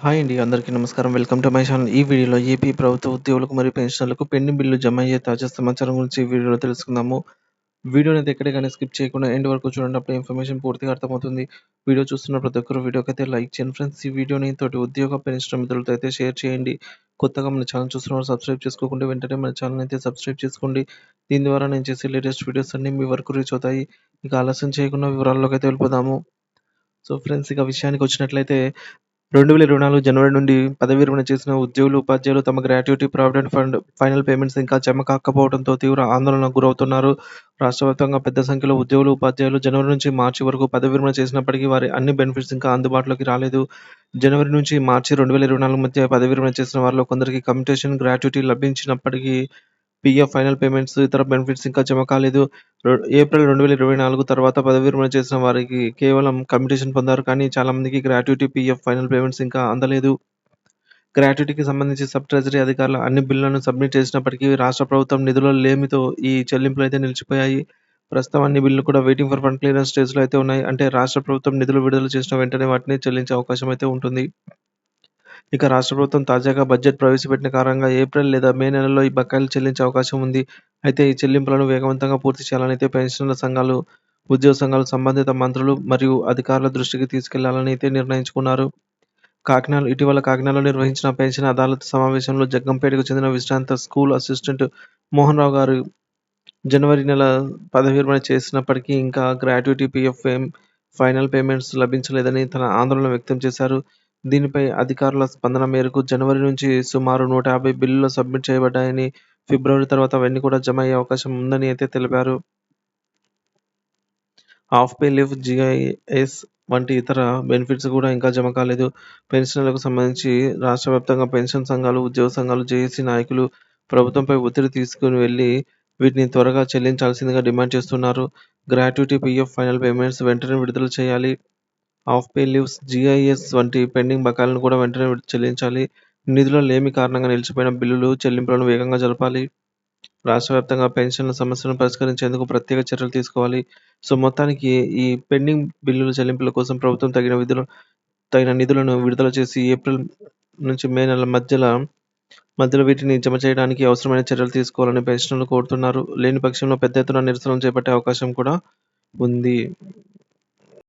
Hi అండి. అందరికీ నమస్కారం. Welcome to my channel. ఈ వీడియోలో ఏపీ ప్రభుత్వ ఉద్యోగులకు మరియు పెన్షనర్లకు పెండింగ్ బిల్లు జమ అయ్యే తాజా సమాచారం గురించి ఈ వీడియోలో తెలుసుకుందాము. వీడియోని అయితే గాని స్కిప్ చేయకుండా ఎండ్ వరకు చూడండి. అప్పుడు ఇన్ఫర్మేషన్ పూర్తిగా అర్థమవుతుంది. వీడియో చూస్తున్న ప్రతి ఒక్కరు వీడియోకైతే లైక్ చేయండి ఫ్రెండ్స్. ఈ వీడియోని తోటి ఉద్యోగ, పెన్షన్ మిత్రులతో అయితే షేర్ చేయండి. కొత్తగా మన ఛానల్ చూస్తున్నవారు సబ్స్క్రైబ్ చేసుకోకుండా వెంటనే మన ఛానల్ అయితే సబ్స్క్రైబ్ చేసుకోండి. దీని ద్వారా నేను చేసే లేటెస్ట్ వీడియోస్ అన్నీ మీ వరకు రీచ్ అవుతాయి. ఇక ఆలస్యం చేయకుండా వివరాల్లోకి అయితే వెళ్ళిపోదాము. సో ఫ్రెండ్స్ ఇక విషయానికి వచ్చినట్లయితే 2024 జనవరి నుండి పదవీ విరమణ చేసిన ఉద్యోగులు, ఉపాధ్యాయులు తమ gratuity, provident fund final payments ఇంకా జమ కాకపోవడంతో తీవ్ర ఆందోళనకు గురవుతున్నారు. రాష్ట్ర వ్యాప్తంగా పెద్ద సంఖ్యలో ఉద్యోగులు, ఉపాధ్యాయులు జనవరి నుంచి మార్చి వరకు పదవీ విరమణ చేసినప్పటికీ వారి అన్ని బెనిఫిట్స్ ఇంకా అందుబాటులోకి రాలేదు. జనవరి నుంచి మార్చి 2024 మధ్య పదవీ విరమణ చేసిన వారిలో కొందరికి కమ్యుటేషన్ గ్రాట్యుటీ లభించినప్పటికీ పీఎఫ్ ఫైనల్ పేమెంట్స్, ఇతర బెనిఫిట్స్ ఇంకా జమ కాలేదు. రొ ఏప్రిల్ 2024 తర్వాత పదవీ విరమణ చేసిన వారికి కేవలం కమ్యుటేషన్ పొందారు. కానీ చాలా మందికి గ్రాట్యుటీ, పీఎఫ్ ఫైనల్ పేమెంట్స్ ఇంకా అందలేదు. గ్రాట్యుటీకి సంబంధించి సబ్ ట్రెజరీ అధికారులు అన్ని బిల్లులను సబ్మిట్ చేసినప్పటికీ రాష్ట్ర ప్రభుత్వం నిధుల లేమితో ఈ చెల్లింపులు అయితే నిలిచిపోయాయి. ప్రస్తుతం అన్ని బిల్లులు కూడా వెయిటింగ్ ఫర్ ఫండ్ క్లియరెన్స్ స్టేజ్‌లో అయితే ఉన్నాయి. అంటే రాష్ట్ర ప్రభుత్వం నిధులు విడుదల చేసిన వెంటనే వాటిని చెల్లించే అవకాశం అయితే ఉంటుంది. ఇక రాష్ట్ర ప్రభుత్వం తాజాగా బడ్జెట్ ప్రవేశపెట్టిన కారణంగా ఏప్రిల్ లేదా మే నెలల్లో ఈ బకాయిలు చెల్లించే అవకాశం ఉంది. అయితే ఈ చెల్లింపులను వేగవంతంగా పూర్తి చేయాలని అయితే పెన్షనర్ల సంఘాలు, ఉద్యోగ సంఘాలు సంబంధిత మంత్రులు మరియు అధికారుల దృష్టికి తీసుకెళ్ళాలని అయితే నిర్ణయించుకున్నారు. కాకినాడ ఇటీవల కాకినాడలో నిర్వహించిన పెన్షన్ అదాలత్ సమావేశంలో జగ్గంపేటకు చెందిన విశ్రాంత స్కూల్ అసిస్టెంట్ మోహన్‌రావు గారు జనవరి నెల పదవీ విరమణ చేసినప్పటికీ ఇంకా గ్రాట్యుటీ, పీఎఫ్ ఫైనల్ పేమెంట్స్ లభించలేదని తన ఆందోళన వ్యక్తం చేశారు. దీనిపై అధికారుల స్పందన మేరకు జనవరి నుంచి సుమారు 150 బిల్లులు సబ్మిట్ చేయబడ్డాయని, ఫిబ్రవరి తర్వాత అవన్నీ కూడా జమ అయ్యే అవకాశం ఉందని అయితే తెలిపారు. హాఫ్ పే లీవ్, జీఐఎస్ వంటి ఇతర బెనిఫిట్స్ కూడా ఇంకా జమ కాలేదు. పెన్షన్లకు సంబంధించి రాష్ట్ర వ్యాప్తంగా పెన్షన్ సంఘాలు, ఉద్యోగ సంఘాలు, జేఏసీ నాయకులు ప్రభుత్వంపై ఒత్తిడి తీసుకుని వెళ్ళి వీటిని త్వరగా చెల్లించాల్సిందిగా డిమాండ్ చేస్తున్నారు. గ్రాట్యుటీ, పీఎఫ్ ఫైనల్ పేమెంట్స్ వెంటనే విడుదల చేయాలి. హాఫ్ పే లీవ్స్, జీఐఎస్ వంటి పెండింగ్ బకాయిలను కూడా వెంటనే చెల్లించాలి. నిధుల లేమి కారణంగా నిలిచిపోయిన బిల్లులు చెల్లింపులను వేగంగా జరపాలి. రాష్ట్ర వ్యాప్తంగా పెన్షన్ల సమస్యలను పరిష్కరించేందుకు ప్రత్యేక చర్యలు తీసుకోవాలి. సో మొత్తానికి ఈ పెండింగ్ బిల్లుల చెల్లింపుల కోసం ప్రభుత్వం తగిన విధులు తగిన నిధులను విడుదల చేసి ఏప్రిల్ నుంచి మే నెల మధ్యల మధ్యలో వీటిని జమ చేయడానికి అవసరమైన చర్యలు తీసుకోవాలని పెన్షనర్లు కోరుతున్నారు. లేని పక్షంలో పెద్ద ఎత్తున నిరసనలు చేపట్టే అవకాశం కూడా ఉంది.